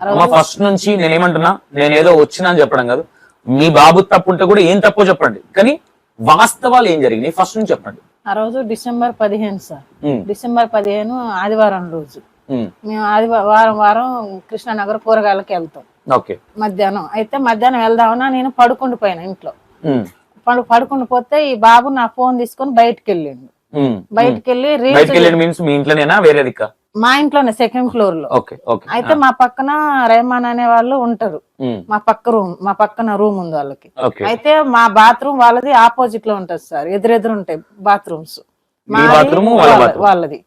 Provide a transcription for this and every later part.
అమ్మ ఫస్ట్ నుంచి నేనేమంటున్నా నేనేదో వచ్చినా అని చెప్పడం కాదు. మీ బాబు తప్పు ఉంటే కూడా ఏం తప్పో చెప్పండి. కానీ వాస్తవాలు ఏం జరిగినాయి? ఫస్ట్ నుంచి చెప్పండి. ఆ రోజు డిసెంబర్ పదిహేను సార్. డిసెంబర్ పదిహేను ఆదివారం రోజు. మేము. ఆదివారం వారం వారం కృష్ణానగర్ కూరగాయలకి వెళ్తాం. ఓకే. మధ్యాహ్నం. అయితే మధ్యాహ్నం వెళ్దామన్నా నేను పడుకుండిపోయాను ఇంట్లో. పడుకుండి పోతే ఈ బాబు నా ఫోన్ తీసుకొని బయటకు వెళ్ళిండు. బయటకు వెళ్ళి రీల్స్ మీ ఇంట్లోనేనా వేరే దిక్క? మా ఇంట్లోనే సెకండ్ ఫ్లోర్లో. Okay okay. అయితే మా పక్కన రెహమాన్ అనే వాళ్ళు ఉంటారు. మా పక్క రూమ్ మా పక్కన రూమ్ ఉంది వాళ్ళకి. అయితే మా బాత్రూమ్ వాళ్ళది ఆపోజిట్లో ఉంటది సార్. ఎదురెదురు ఉంటాయి బాత్రూమ్స్. వాళ్ళది.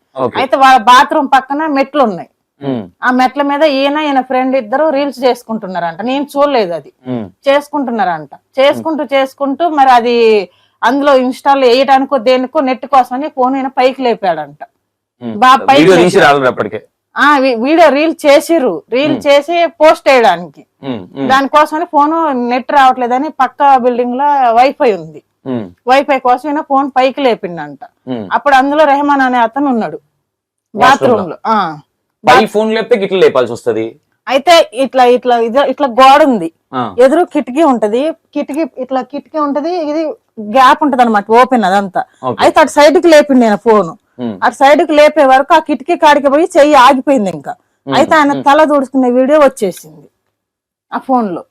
అయితే వాళ్ళ బాత్రూమ్ పక్కన మెట్లు ఉన్నాయి. ఆ మెట్ల మీద ఈయన ఈయన ఫ్రెండ్ ఇద్దరు రీల్స్ చేసుకుంటున్నారంట. నేను చూడలేదు అది. చేసుకుంటున్నారంట. చేసుకుంటూ చేసుకుంటూ మరి అది అందులో ఇన్స్టాల్ వేయడానికో దేనికో నెట్ కోసమని ఫోన్ ఈయన పైకి లేపాడంట. వీడియో రీల్ చేసిర్రు. రీల్ చేసి పోస్ట్ చేయడానికి. దానికోసమని ఫోన్ నెట్ రావట్లేదని పక్క బిల్డింగ్లో వైఫై ఉంది. వైఫై కోసం ఫోన్ పైకి లేపిండంట. అప్పుడు అందులో రెహమాన్ అనే అతను ఉన్నాడు. బాత్రూమ్లో ఫోన్ లేపితే గిట్ల లేపాల్సి వస్తది? అయితే ఇట్లా ఇట్లా ఇది- ఇట్లా గోడ ఉంది ఎదురు కిటికీ ఉంటది. కిటికీ ఇట్లా కిటికీ ఉంటది. ఇది గ్యాప్ ఉంటది అనమాట ఓపెన్ అదంతా. అయితే అటు సైడ్కి లేపిండి నేను ఫోన్. అటు సైడ్కి లేపే వరకు ఆ కిటికీ కాడికి పోయి చెయ్యి ఆగిపోయింది ఇంకా. అయితే ఆయన తల దూడుచుకునే వీడియో వచ్చేసింది ఆ ఫోన్లో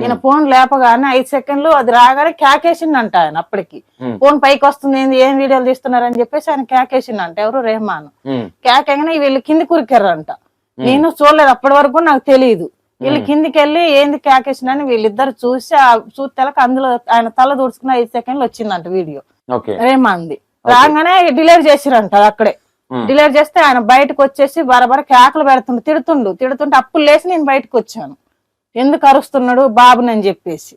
ఈయన ఫోన్ లేపగానే ఐదు సెకండ్లు అది రాగానే క్యాకేసిందంట ఆయన అప్పటికి. ఫోన్ పైకి వస్తుంది ఏంది ఏం వీడియోలు తీస్తున్నారని చెప్పేసి ఆయన క్యాకేసిందంట ఎవరు? రెహమాన్. ఉమ్, కేకగానే వీళ్ళు కింది కురికారంట నేను చూడలేదు అప్పటి వరకు నాకు తెలియదు వీళ్ళు కిందికి వెళ్ళి ఏంది కేకేసిందని వీళ్ళిద్దరు చూసి ఆ చూస్తేలకు అందులో ఆయన తల దూడ్చుకున్న ఐదు సెకండ్లు వచ్చిందంట వీడియో. రేమాంది రాగానే డిలీట్ చేసిరంట అక్కడే. Hmm. డిలీట్ చేస్తే ఆయన బయటకు వచ్చేసి బరబర కేకలు పెడుతుండు తిడుతుండు. తిడుతుంటే అప్పుడు లేచి నేను బయటకు వచ్చాను. ఎందుకు అరుస్తున్నాడు బాబుని అని చెప్పేసి.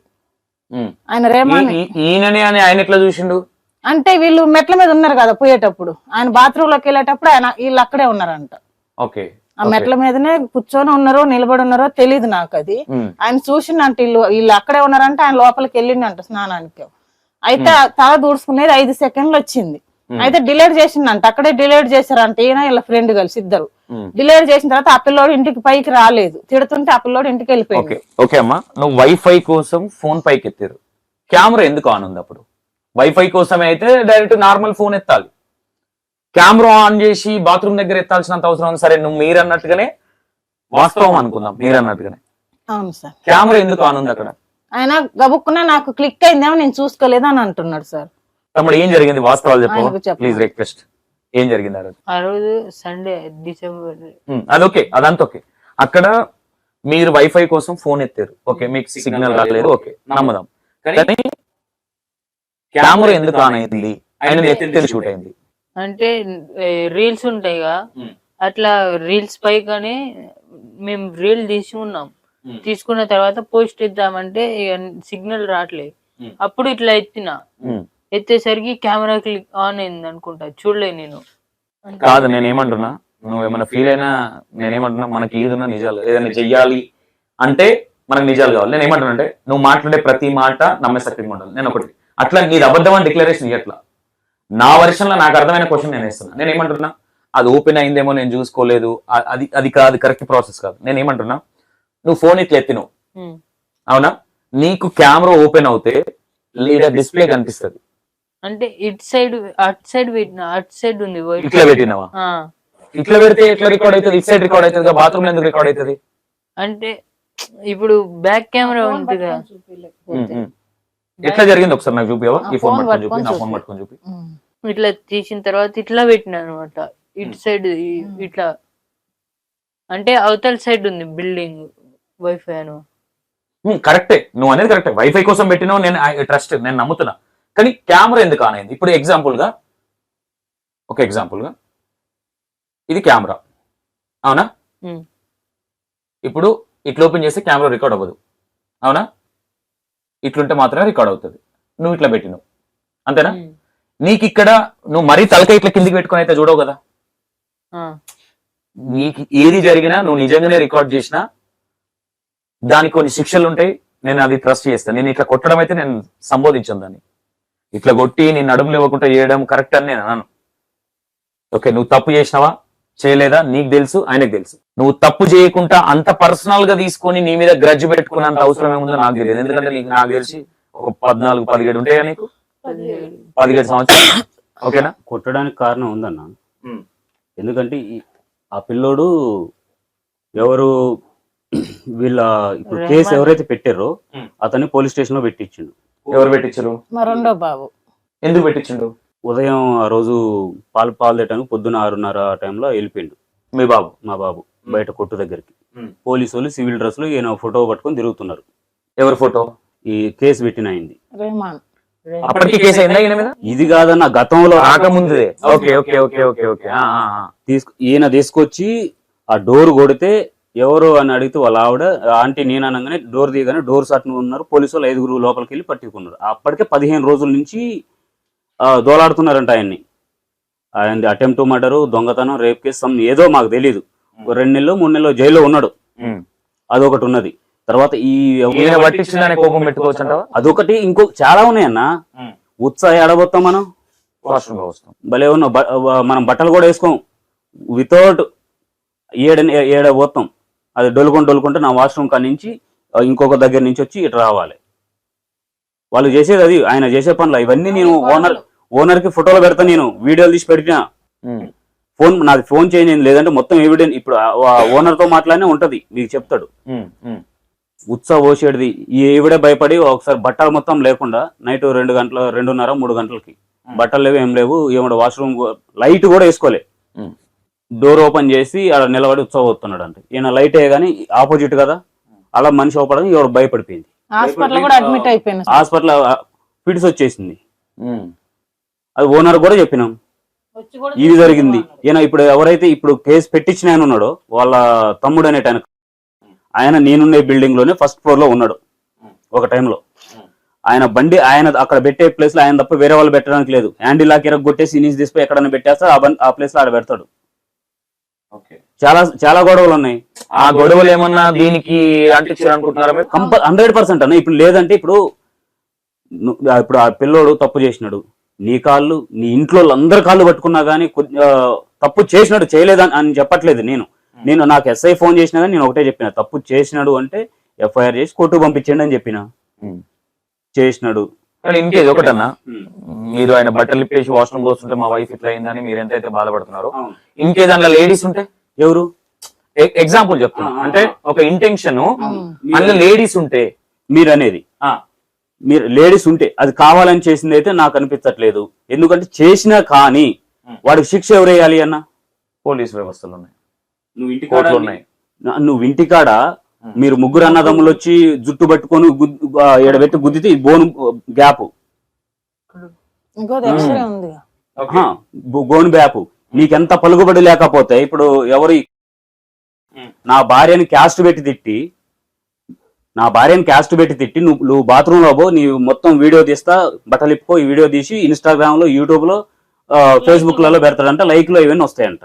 ఉమ్. ఆయన రేమాన్. ఈయననే అని ఆయన ఎట్లా చూసిండు? అంటే వీళ్ళు మెట్ల మీద ఉన్నారు కదా పోయేటప్పుడు. ఆయన బాత్రూమ్లోకి వెళ్ళేటప్పుడు ఆయన వీళ్ళు అక్కడే ఉన్నారంట. ఓకే ఆ మెట్ల మీదనే కూర్చొని ఉన్నారో నిలబడి ఉన్నారో తెలియదు నాకు అది. ఉమ్, ఆయన చూసిండంట వీళ్ళు వీళ్ళు అక్కడే ఉన్నారంటే ఆయన లోపలికి వెళ్ళిండంట స్నానానికి. అయితే తల దూడ్చుకునేది ఐదు సెకండ్లు వచ్చింది. అయితే డిలీట్ చేసిండంట అక్కడే డిలీట్ చేశారంట. ఈయన వీళ్ళ ఫ్రెండ్ కలిసి ఇద్దరు. డిలీట్ చేసిన తర్వాత ఆ పిల్లోడు ఇంటికి పైకి రాలేదు. తిడుతుంటే ఆ పిల్లోడు ఇంటికి వెళ్ళిపోయింది. ఓకే. అమ్మా. నువ్వు వైఫై కోసం ఫోన్ పైకి ఎత్తారు. కెమెరా ఎందుకు ఆన్ ఉంది అప్పుడు? వైఫై కోసమే అయితే డైరెక్ట్ నార్మల్ ఫోన్ ఎత్తాలి. కెమెరా ఆన్ చేసి బాత్రూమ్ దగ్గర ఎత్తాల్సినంత అవసరం ఉంది. సరే నువ్వు మీరు అన్నట్టుగానే వాస్తవం అనుకుందాం. మీరు అన్నట్టుగానే అవును సార్. కెమెరా ఎందుకు ఆన్ ఉంది అక్కడ? ఆయన గబుక్కున నాకు క్లిక్ అయిందేమో నేను చూసుకోలేదు అని అంటున్నాడు సార్. తమ్ముడు ఏం జరిగింది? వాస్తవాలు చెప్పు. ప్లీజ్ రిక్వెస్ట్ ఏం జరిగింది ఆ రోజు? ఆ రోజు సండే డిసెంబర్ అదొకే అదంతా ఓకే అక్కడ మీరు వైఫై కోసం ఫోన్ ఎత్తారు. ఓకే మీకు సిగ్నల్ రాలేదు. ఓకే నమ్ముదాం. కానీ కెమెరా ఎందుకు ఆన్ అయింది? ఆయన షూట్ అయింది? అంటే రీల్స్ ఉంటాయిగా. ఉమ్. అట్లా రీల్స్ పై కానీ మేము రీల్ తీసి ఉన్నాం. తీసుకున్న తర్వాత పోస్ట్ ఇద్దామంటే సిగ్నల్ రావట్లేదు. అప్పుడు ఇట్లా ఎత్తిన. ఎత్తేసరికి కెమెరా క్లిక్ ఆన్ అయింది అనుకుంటా చూడలే నేను. కాదు నేను ఏమంటున్నా నువ్వు ఏమైనా ఫీల్ అయినా నేనేమంటున్నా? మనకి ఏదైనా నిజాలు ఏదైనా చెయ్యాలి అంటే మనకు నిజాలు కావాలి. నేను ఏమంటున్నా అంటే నువ్వు మాట్లాడే ప్రతి మాట నమ్మేసక్తిగా ఉండాలి. నేను ఒకటి. అట్లా నీది అబద్ధం అని డిక్లరేషన్ ఇవ్వట్లా నా వర్షంలో నాకు అర్థమైన క్వశ్చన్ నేను ఇస్తున్నా నేను ఏమంటున్నా అది ఓపెన్ అయిందేమో నేను చూసుకోలేదు. అది అది కాదు కరెక్ట్ ప్రాసెస్ కాదు. నేను ఏమంటున్నా నువ్వు ఫోన్ ఇట్లా ఎత్తిను ఉమ్. అవునా? నీకు కెమెరా ఓపెన్ అవుతే లీడర్ డిస్ప్లే కనిపిస్తుంది. అంటే ఇటు సైడ్ అటు సైడ్ పెట్టిన అటు సైడ్ ఉంది ఇట్లా పెట్టినవా? ఆ. ఇట్లా పెడితే ఎట్లా రికార్డ్ అవుతుంది? ఇట్ సైడ్ రికార్డ్ అవుతుంది బాత్రూమ్లో ఎందుకు రికార్డ్ అవుతుంది? అంటే ఇప్పుడు బ్యాక్ కెమెరా ఉమ్. ఎట్లా జరిగింది ఒకసారి నాకు చూపివా ఈ ఫోన్ పట్టుకొని చూపి నా ఫోన్. పట్టుకొని చూపి. ఇట్లా తీసిన తర్వాత ఇట్లా పెట్టిన అనమాట ఇటు సైడ్ ఇట్లా. అంటే అవతల సైడ్ ఉంది బిల్డింగ్ వైఫై అను. కరెక్టే నువ్వు అనేది కరెక్టే వైఫై కోసం పెట్టినావు నేను ట్రస్ట్ నేను నమ్ముతున్నా. కానీ కెమెరా ఎందుకు ఆన్ అయింది? ఇప్పుడు ఎగ్జాంపుల్గా ఒక ఎగ్జాంపుల్గా ఇది కెమెరా అవునా. ఇప్పుడు ఇట్లా ఓపెన్ చేస్తే కెమెరా రికార్డ్ అవ్వదు. అవునా? ఇట్లుంటే మాత్రమే రికార్డ్ అవుతుంది. నువ్వు ఇట్లా పెట్టినావు. అంతేనా. నీకు ఇక్కడ నువ్వు మరీ తలకాయ ఇట్లా కిందికి పెట్టుకొని అయితే చూడవు కదా. నీకు ఏది జరిగినా నువ్వు నిజంగానే రికార్డ్ చేసినా దానికి కొన్ని శిక్షలు ఉంటాయి నేను అది ట్రస్ట్ చేస్తాను నేను ఇట్లా కొట్టడం అయితే నేను సంబోధించాను దాన్ని. ఇట్లా కొట్టి నీ నడుములు ఇవ్వకుండా చేయడం కరెక్ట్ అని నేను అన్నాను ఓకే నువ్వు తప్పు చేసినావా? చేయలేదా? నీకు తెలుసు ఆయనకు తెలుసు. నువ్వు తప్పు చేయకుండా అంత పర్సనల్గా తీసుకొని నీ మీద గ్రడ్జ్ పెట్టుకున్నంత అవసరం ఏముందో నాకు తెలియదు. ఎందుకంటే నీకు నాకు తెలిసి ఒక పద్నాలుగు పదిహేడు ఉంటాయా నీకు? పదిహేడు సంవత్సరాలు. ఓకేనా? కొట్టడానికి కారణం ఉందన్న. ఎందుకంటే ఆ పిల్లోడు ఎవరు వీళ్ళ ఇప్పుడు కేసు. ఎవరైతే పెట్టారో. అతన్ని పోలీస్ స్టేషన్లో పెట్టించిండు. ఎవరు పెట్టించారు మా రెండో బాబు. ఎందుకు పెట్టించిండు? ఉదయం ఆ రోజు పాలు పాలు తేటానికి పొద్దున ఆరున్నర ఆ టైంలో వెళ్ళిపోయిండు. మీ బాబు మా బాబు బయట కొట్టు దగ్గరికి. పోలీసు వాళ్ళు సివిల్ డ్రెస్లో ఈయన ఫోటో పట్టుకొని తిరుగుతున్నారు. ఎవరి ఫోటో? ఈ కేసు పెట్టిన అయింది రెహమాన్ అప్పటికి కేసు అయిందా ఈయన మీద? ఇది కాదన్న గతంలో రాకముందే okay okay okay okay okay. ఆ, ఆ, ఆ. తీసుకు ఈయన తీసుకొచ్చి ఆ డోర్ కొడితే ఎవరు అని అడిగితే వాళ్ళ ఆవిడ ఆంటీ నేను అనగానే డోర్ తీయగానే డోర్ సాట్ను ఉన్నారు పోలీసు వాళ్ళు ఐదుగురు లోపలికి వెళ్ళి పట్టుకున్నారు. అప్పటికే పదిహేను రోజుల నుంచి దోలాడుతున్నారంట ఆయన్ని. ఆయన అటెంప్ట్ మర్డరు దొంగతనం రేప్ కేసు సమ్ ఏదో మాకు తెలియదు రెండు నెలలు మూడు నెలలు జైల్లో ఉన్నాడు. అదొకటి ఉన్నది. తర్వాత ఈ కోపం పెట్టుకోవచ్చు అదొకటి ఇంకో చాలా ఉన్నాయన్న. ఉత్సాహ ఏడబోతాం మనం? భలే ఉన్నాం. మనం బట్టలు కూడా వేసుకోం. వితౌట్ ఏడ ఏడ పోతాం. అది డొలుకొని డొలుకుంటే నా వాష్రూమ్ కాడి నుంచి ఇంకొక దగ్గర నుంచి వచ్చి ఇటు రావాలి. వాళ్ళు చేసేది అది ఆయన చేసే పనులు. ఇవన్నీ నేను ఓనర్ ఓనర్కి ఫోటోలు పెడతా నేను వీడియోలు తీసి పెట్టినా. ఫోన్ నాది ఫోన్ చేంజ్ అయింది లేదంటే మొత్తం ఎవిడెన్స్ ఇప్పుడు ఓనర్తో మాట్లాడినే ఉంటది మీకు చెప్తాడు. ఉత్సాహ పోసేది ఈ ఈవిడే భయపడి ఒకసారి బట్టలు మొత్తం లేకుండా నైట్ రెండు గంటల రెండున్నర మూడు గంటలకి. బట్టలు లేవు ఏం లేవు ఏమో వాష్రూమ్ లైట్ కూడా వేసుకోలే. డోర్ ఓపెన్ చేసి ఆడ నిలబడి ఉత్సవ వస్తున్నాడు అంటే ఈయన లైట్ వేయగానే ఆపోజిట్ కదా అలా మనిషి అవపడని ఎవరు భయపడిపోయింది. హాస్పిటల్ కూడా అడ్మిట్. హాస్పిటల్ ఫిట్స్ వచ్చేసింది. అది ఓనర్ కూడా చెప్పినాం. ఇది జరిగింది. ఈయన ఇప్పుడు ఎవరైతే ఇప్పుడు కేసు పెట్టించిన ఆయన ఉన్నాడో వాళ్ళ తమ్ముడు అనేట ఆయన ఆయన నేనున్నే బిల్డింగ్లోనే ఫస్ట్ ఫ్లోర్లో ఉన్నాడు. ఒక టైంలో ఆయన బండి ఆయన అక్కడ పెట్టే ప్లేస్లో ఆయన తప్ప వేరే వాళ్ళు పెట్టడానికి లేదు. హ్యాండిల్ లాక్ ఇరగ కొట్టేసి నీస్ తీసిపోయి ఎక్కడైనా పెట్టేస్తాడు ఆ ప్లేస్లో ఆడ పెడతాడు. చాలా చాలా గొడవలు ఉన్నాయి. ఆ గొడవలు ఏమన్నా దీనికి అంటించారు అనుకుంటున్నారా మీరు? కంపల్ హండ్రెడ్ పర్సెంట్ అన్న. ఇప్పుడు లేదంటే ఇప్పుడు ఇప్పుడు ఆ పిల్లోడు తప్పు చేసినాడు. నీ కాళ్ళు నీ ఇంట్లో అందరి కాళ్ళు పట్టుకున్నా కానీ తప్పు చేసినాడు చేయలేదని అని చెప్పట్లేదు నేను. నేను నాకు ఎస్ఐ ఫోన్ చేసినా కానీ నేను ఒకటే చెప్పిన. తప్పు చేసినాడు అంటే ఎఫ్ఐఆర్ చేసి కోర్టు పంపించండి అని చెప్పిన. చేసినాడు. కానీ ఇంకేది ఒకటన్నా. మీరు ఆయన బట్టలు ఇప్పేసి వాష్రూమ్ పోస్తుంటే మా వైఫ్ ఇట్లా అయిందని మీరు ఎంతైతే బాధపడుతున్నారో. ఇంకే దాంట్లో లేడీస్ ఉంటే ఎవరు? ఎగ్జాంపుల్ చెప్తున్నా. ఆ, ఆ, అంటే? ఒక ఇంటెన్షన్ ఉమ్. అందులో లేడీస్ ఉంటే. మీరు అనేది ఆ, మీరు లేడీస్ ఉంటే అది కావాలని చేసింది అయితే నాకు అనిపించట్లేదు. ఎందుకంటే చేసినా కానీ వాడికి శిక్ష ఎవరు వేయాలి అన్న? పోలీస్ వ్యవస్థలు ఉన్నాయి. నువ్వు ఇంటి కోర్టులు ఉన్నాయి. నా- నువ్వు ఇంటికాడ మీరు ముగ్గురు అన్నదమ్ములు వచ్చి జుట్టు పట్టుకొని ఎడబెట్టి గుద్దితే బోను గ్యాప్. ఇంకోటి ఎక్స్రే ఉంది బోన్ గ్యాప్ నీకెంత పలుకుబడి లేకపోతే ఇప్పుడు ఎవరు నా భార్యని క్యాస్ట్ పెట్టి తిట్టి నా భార్యని క్యాస్ట్ పెట్టి తిట్టి నువ్వు నువ్వు బాత్రూమ్లో పో నీ మొత్తం వీడియో తీస్తా బట్టలు ఇప్పుకో ఈ వీడియో తీసి ఇన్స్టాగ్రామ్లో యూట్యూబ్లో ఫేస్బుక్లలో పెడతాడంట లైక్లో ఇవన్నీ వస్తాయంట.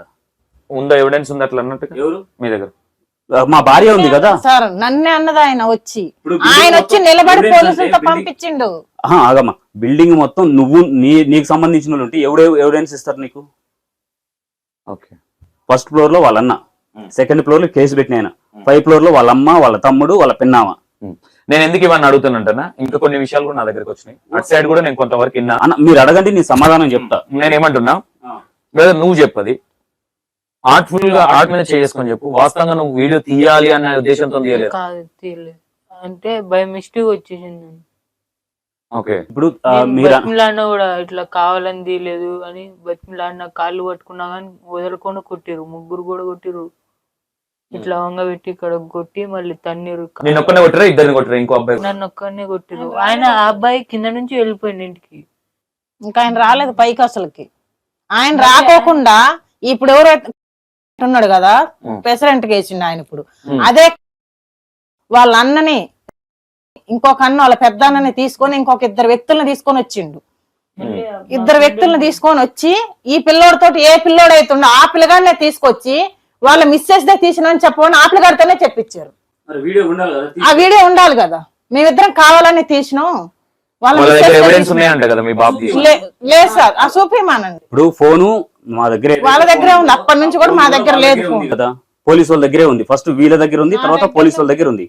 ఉందా ఎవిడెన్స్ ఉంది అట్లా అన్నట్టుగా? ఎవరు? మీ దగ్గర. మా భార్య ఉంది కదా? సార్ నన్నే అన్నది ఆయన వచ్చి. ఆయన వచ్చి నిలబడి పోలీసులతో పంపించిండు. ఆగమ్మా. బిల్డింగ్ మొత్తం నువ్వు నీ నీకు సంబంధించిన వాళ్ళు ఉంటే ఎవడు ఎవిడెన్స్ ఇస్తారు నీకు? ఓకే. ఫస్ట్ ఫ్లోర్లో వాళ్ళ అన్న Hmm. సెకండ్ ఫ్లోర్లో కేసు పెట్టిన ఆయన. ఫైవ్ ఫ్లోర్లో వాళ్ళ అమ్మ వాళ్ళ తమ్ముడు వాళ్ళ పిన్నామ. నేను ఎందుకు ఇవన్నీ అడుగుతానంటనా? ఇంకా కొన్ని విషయాలు కూడా నా దగ్గరకు వచ్చినాయి. అటు సైడ్ కూడా నేను కొంతవరకు విన్నా. మీరు అడగండి నేను సమాధానం చెప్తా. నేను ఏమంటున్నా? బ్రదర్ నువ్వు చెప్పది. ఆర్ట్ఫుల్గా ఆర్ట్ మీద చేసుకొని చెప్పు. వాస్తవంగా నువ్వు వీడియో తీయాలి అన్న ఉద్దేశంతో తీయలేదు. కాదు తీయలేదు. అంటే బై మిస్టేక్ వచ్చేసింది ఓకే. ఇప్పుడు ఆ, నేను మీరు? బతిమిలాడినా కూడా ఇట్లా కావాలని తీయలేదు అని బతిమిలాడిన కాళ్ళు పట్టుకున్నా కానీ వదలకుండా కొట్టిరు ముగ్గురు కూడా కొట్టిరు ఇట్లా వంగ పెట్టి ఇక్కడ కొట్టి మళ్ళీ తన్నీరు నేను ఒక్కనే కొట్టరా ఇద్దరిని కొట్టరా ఇంకో అబ్బాయి? నన్ను ఒక్కనే కొట్టిరు ఆయన ఆ అబ్బాయి కింద నుంచి వెళ్ళిపోయింది ఇంటికి. ఇంకా ఆయన రాలేదు పైకి అసలుకి. ఆయన రాకోకుండా ఇప్పుడు ఎవరైతే ఉన్నాడు కదా. ప్రెసిడెంట్ వేసిండు ఆయన ఇప్పుడు. అదే వాళ్ళ అన్నని ఇంకొక అన్న వాళ్ళ పెద్ద అన్నని తీసుకొని ఇంకొక ఇద్దరు వ్యక్తులను తీసుకొని వచ్చిండు. ఇద్దరు వ్యక్తులను తీసుకొని వచ్చి ఈ పిల్లోడితోటి ఏ పిల్లోడు అవుతుండో ఆ పిల్లగానే తీసుకొచ్చి వాళ్ళ మిస్సెస్ దే తీసినని చెప్పమని ఆ పిల్లగాడితోనే చెప్పించారు వీడియో ఉండాలి కదా ఆ వీడియో ఉండాలి కదా. మేమిద్దరం కావాలని తీసినాం. తీసినాం. లేదు సార్ ఆ చూపిమానండి ఇప్పుడు ఫోను మా దగ్గర వాళ్ళ దగ్గరే ఉంది. అప్పటి నుంచి కూడా మా దగ్గర లేదు కదా? పోలీస్ వాళ్ళ దగ్గరే ఉంది. ఫస్ట్ వీళ్ళ దగ్గర ఉంది తర్వాత పోలీస్ వాళ్ళ దగ్గర ఉంది.